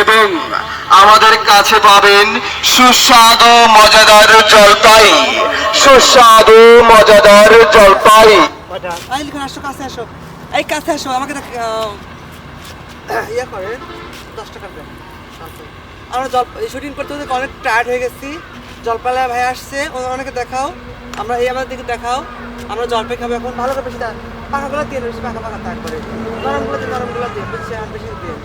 এবং আমাদের কাছে পাবেন সুস্বাদু, মজাদার জলপাই। সুস্বাদু, মজাদার জলপাই। আসো, কাছে আসো। এই কাছে আসো, আমাকে ইয়ে দশ আমরা জল শুটিং করতে অনেক হয়ে গেছি। জলপালা ভাই আসছে ওনাকে দেখাও। আমরা এই আমাদের দিকে দেখাও। আমরা জলপাই খাব এখন। ভালো করে বেশি পাখাগুলো দিয়ে বেশি পাখা পাখা তাক করে নরমগুলো দিয়ে নরমগুলো দিয়ে, বেশি বেশি দিয়ে।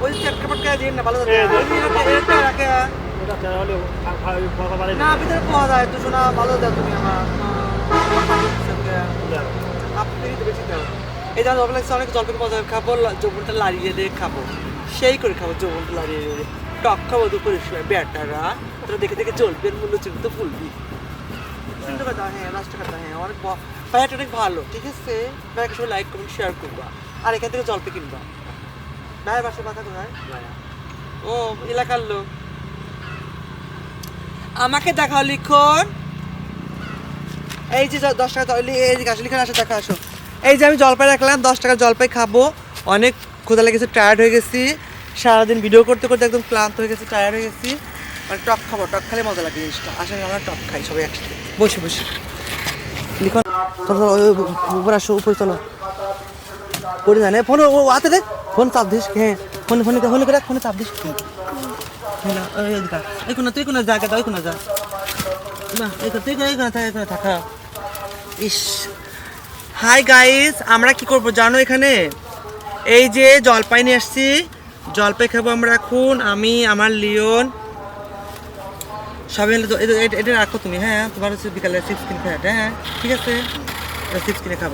ওই চটকা দিন না ভালো না ভিতরে পাওয়া যায় দুশো না ভালো দাও তুমি আমার। আপনি বেশি দাও এই যেমন লাগছে অনেক জলপাই পাওয়া যায় খাব যৌবনটা লাড়িয়ে দিয়ে খাব। সেই করে খাব যৌবনটা লাড়িয়ে দিয়ে। টক খাব দুপুরের সময় বেটারা তোরা দেখে দেখে চলবে মূল্য তো ফুলবি টাকা দাও হ্যাঁ টাকা দাও হ্যাঁ অনেক ব- ভাইয়াটা অনেক ভালো ঠিক আছে? ভাইয়াকে সবাই লাইক কমেন্ট শেয়ার করবা। আর এখান থেকে জলপাই কিনবা। ভাইয়ের বাসার কথা কোথায় ও এলাকার লোক। আমাকে দেখাও লিখন। এই যে দশ টাকা যে আসো লিখন আসো দেখা আসো। এই যে আমি জলপাই রাখলাম দশ টাকা জলপাই খাব। অনেক ক্ষুধা লেগেছে টায়ার্ড হয়ে গেছি। সারাদিন ভিডিও করতে করতে একদম ক্লান্ত হয়ে গেছি টায়ার্ড হয়ে গেছি। মানে টক খাব টক খেলে মজা লাগে জিনিসটা। আসলে আমরা টক খাই সবাই একসাথে। বসে বসে। লিখন উপরে আসো উপরে চলো। করে জানে ফোন ও হাতে দে। ফোন চাপ দিস হ্যাঁ ফোন ফোন ফোনে করে ফোনে চাপ দিস এই কোনো তুই কোনো জায়গা দাও এই কোনো যা। না তুই কোনো- এই কোনো থাক থাকা ইস। হাই গাইস, আমরা কি করব জানো এখানে? এই যে জলপাই নিয়ে আসছি। জলপাই খাব আমরা এখন, আমি, আমার লিওন। সবাই এটা- রাখো তুমি হ্যাঁ? তোমার হচ্ছে বিকালে চিপস কিনে হ্যাঁ? ঠিক আছে? চিপস কিনে খাব।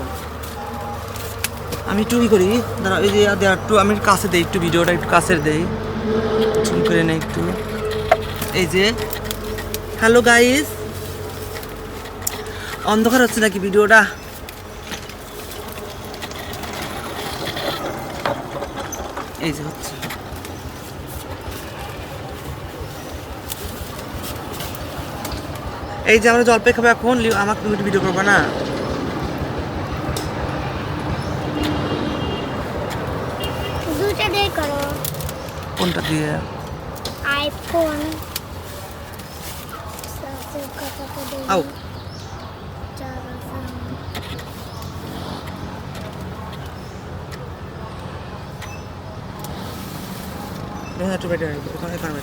আমি একটু করি। দাঁড়া এই যে একটু আমি কাছে দেই, একটু ভিডিওটা একটু কাছের দেই। জুম করে নেই একটু। এই যে, হ্যালো গাইস। অন্ধকার হচ্ছে নাকি ভিডিওটা? এই যে হচ্ছে। এই যে আমরা জলপাই খাব এখন আমাকে ভিডিও করব না? দুটা দিয়ে করো। কোনটা দিয়ে? আইফোন আও হ্যাঁ একটু এখানে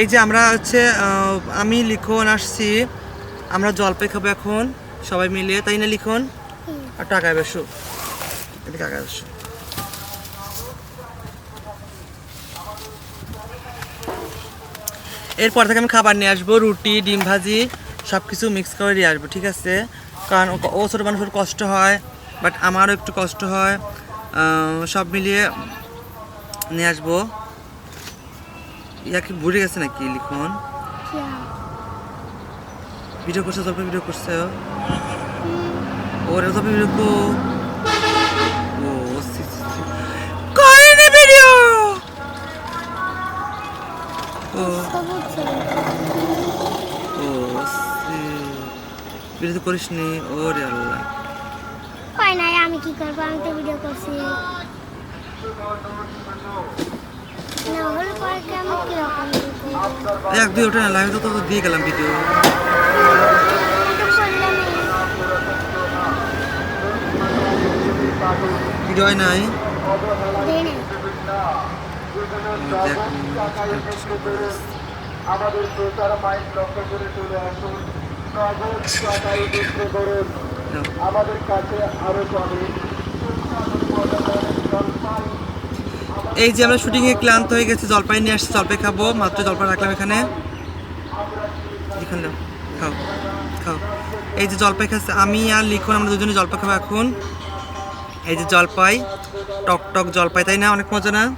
এই যে আমরা হচ্ছে আমি লিখন আসছি আমরা জলপাই খাব এখন। সবাই মিলে, তাই না লিখন? আর টাকায় বেশো। টাকায় বেশো। এরপর থেকে আমি খাবার নিয়ে আসব, রুটি, ডিম ভাজি সব কিছু মিক্স করে নিয়ে আসব, ঠিক আছে? কারণ ও- ছোটো মানুষের কষ্ট হয় বাট আমারও একটু কষ্ট হয়। সব মিলিয়ে নিয়ে আসব। ইয়া কি বুড়ে গেছে নাকি লিখন? ভিডিও করছে তবে ভিডিও করছে। ওরে তবে ভিডিও কো ও করেনি ভিডিও! ও ও ভিডিও তো করিস নি ওরে আল্লাহ। হয় নাই আমি কি করব? আমি তো ভিডিও করছি। না এক দুই না লাইভে তো তো দিয়ে গেলাম ভিডিও। হয় নাই? কাছে এই যে আমরা শুটিংয়ে ক্লান্ত হয়ে গেছি, জলপাই নিয়ে আসছি, জলপাই খাব। মাত্র জলপাই রাখলাম এখানে দাও, খাও খাও। এই যে জলপাই খাচ্ছে, আমি আর লিখন, আমরা দুজনে জলপাই খাব এখন। এই যে জলপাই টক টক জলপাই তাই না? অনেক মজা না?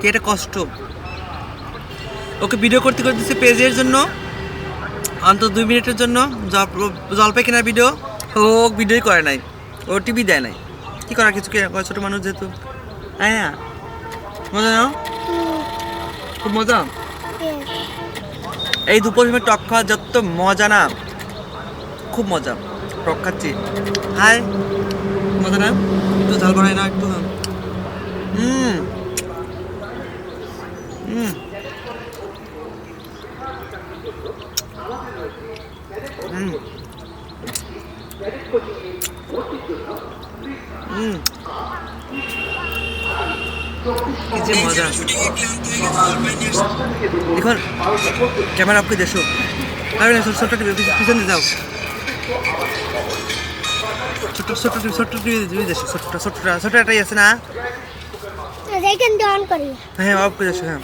কি এটা কষ্ট। ওকে ভিডিও করতে করতে দিচ্ছে পেজের জন্য। অন্তত দুই মিনিটের জন্য। জল- জলপাই কেনার ভিডিও ও ভিডিওই করে নাই। ও টিভি দেয় নাই। কি করার কিছু করে, ছোট মানুষ যেহেতু। হ্যাঁ মজা নাও খুব মজা? এই দুপুর সময় টক খাওয়া যত মজা না। খুব মজা। টক খাচ্ছি হাই। মজা না একটু ঝাল বাড়াই না একটু হুম। দেখুন ক্যামেরা আপকে দেশো আরে না, ছোট ছোট টিভি পিছনে যাও। ছোট ছোট ছোট দিবি দেশে ছোট ছোট ছোট একটাই আছে না? দেখেন অন করি। হ্যাঁ অফ করে হ্যাঁ।